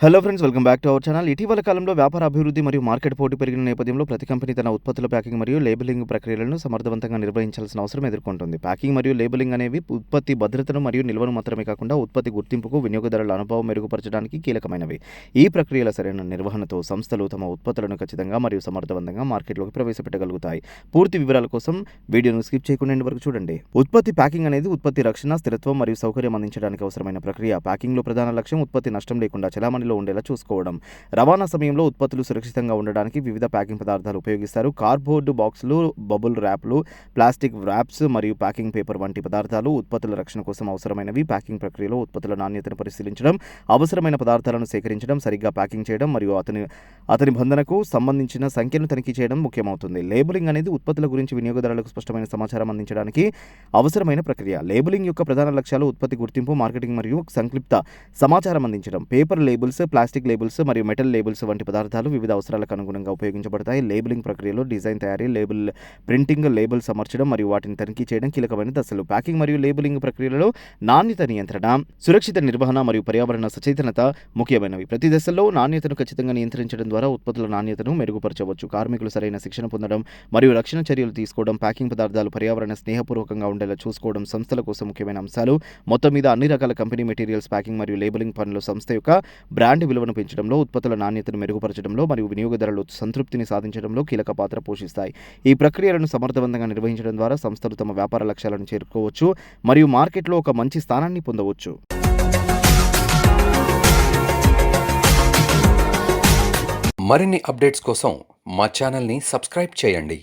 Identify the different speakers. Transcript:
Speaker 1: Hello friends welcome back to our channel. ఇటీవల కాలంలో వ్యాపార అభివృద్ధి మరియు మార్కెట్ పోటీ పెరిగిన నేపథ్యంలో ప్రతి కంపెనీ తన ఉత్పత్తుల ప్యాకింగ్ మరియు లేబులింగ్ ప్రక్రియలను సమర్థవంతంగా నిర్వహించాల్సిన అవసరం ఎదుర్కొంటుంది. ప్యాకింగ్ మరియు లేబులింగ్ అనేవి ఉత్పత్తి భద్రతను మరియు నిల్వను మాత్రమే కాకుండా ఉత్పత్తి గుర్తింపుకు వినియోగదారుల అనుభవం మెరుగుపరచడానికి కీలకమైనవి. ఈ ప్రక్రియల సరైన నిర్వహణతో సంస్థలు తమ ఉత్పత్తులను ఖచ్చితంగా మరియు సమర్థవంతంగా మార్కెట్లోకి ప్రవేశపెట్టగలుగుతాయి. పూర్తి వివరాల కోసం వీడియోను స్కిప్ చేయకుండా వరకు చూడండి. ఉత్పత్తి ప్యాకింగ్ అనేది ఉత్పత్తి రక్షణ స్థిరత్వం మరియు సౌకర్యం అందించడానికి అవసరమైన ప్రక్రియ. ప్యాకింగ్లో ప్రధాన లక్ష్యం ఉత్పత్తి నష్టం లేకుండా చలామణి చలామణిలో ఉండేలా చూసుకోవడం. రవాణా సమయంలో ఉత్పత్తులు సురక్షితంగా ఉండడానికి వివిధ ప్యాకింగ్ పదార్థాలు ఉపయోగిస్తారు. కార్డ్బోర్డ్ బాక్సులు బబుల్ ర్యాప్లు ప్లాస్టిక్ ర్యాప్స్ మరియు ప్యాకింగ్ పేపర్ వంటి పదార్థాలు ఉత్పత్తుల రక్షణ కోసం అవసరమైనవి. ప్యాకింగ్ ప్రక్రియలో ఉత్పత్తుల నాణ్యతను పరిశీలించడం అవసరమైన పదార్థాలను సేకరించడం సరిగ్గా ప్యాకింగ్ చేయడం మరియు అతని అతని బంధనకు సంబంధించిన సంఖ్యను తనిఖీ చేయడం ముఖ్యమవుతుంది. లేబులింగ్ అనేది ఉత్పత్తుల గురించి వినియోగదారులకు స్పష్టమైన సమాచారం అందించడానికి అవసరమైన ప్రక్రియ. లేబులింగ్ యొక్క ప్రధాన లక్ష్యాలు ఉత్పత్తి గుర్తింపు మార్కెటింగ్ మరియు సంక్లిప్త సమాచారం అందించడం. Paper label labels plastic labels మరియు మెటల్ లేబుల్స్ వంటి పదార్థాలు వివిధ అవసరాలకు అనుగుణంగా ఉపయోగించబడతాయి. లేబులింగ్ ప్రక్రియలో డిజైన్ తయారీ లేబుల్ ప్రింటింగ్ లేబుల్స్ అమర్చడం మరియు వాటిని తనిఖీ చేయడం కీలకమైన దశలు. ప్యాకింగ్ మరియు లేబులింగ్ ప్రక్రియలలో నాణ్యత నియంత్రణ సురక్షిత నిర్వహణ మరియు పర్యావరణ సచేతనత ముఖ్యమైనవి. ప్రతి దశలో నాణ్యతను ఖచ్చితంగా నియంత్రించడం ద్వారా ఉత్పత్తుల నాణ్యతను మెరుగుపరచవచ్చు. కార్మికులు సరైన శిక్షణ పొందడం మరియు రక్షణ చర్యలు తీసుకోవడం ప్యాకింగ్ పదార్థాలు పర్యావరణ స్నేహపూర్వకంగా ఉండేలా చూసుకోవడం సంస్థల కోసం ముఖ్యమైన అంశాలు. మొత్తం మీద అన్ని రకాల కంపెనీ మెటీరియల్స్ ప్యాకింగ్ మరియు లేబులింగ్ పనులు సంస్థ యొక్క బ్రాండ్ విలువను పెంచడంలో ఉత్పత్తుల నాణ్యతను మెరుగుపరచడంలో మరియు వినియోగదారులు సంతృప్తిని సాధించడంలో కీలక పాత్ర పోషిస్తాయి. ఈ ప్రక్రియలను సమర్థవంతంగా నిర్వహించడం ద్వారా సంస్థలు తమ వ్యాపార లక్ష్యాలను చేరుకోవచ్చు మరియు మార్కెట్లో ఒక మంచి స్థానాన్ని పొందవచ్చు.
Speaker 2: మరిన్ని అప్డేట్స్ కోసం మా ఛానల్ని సబ్స్క్రైబ్ చేయండి.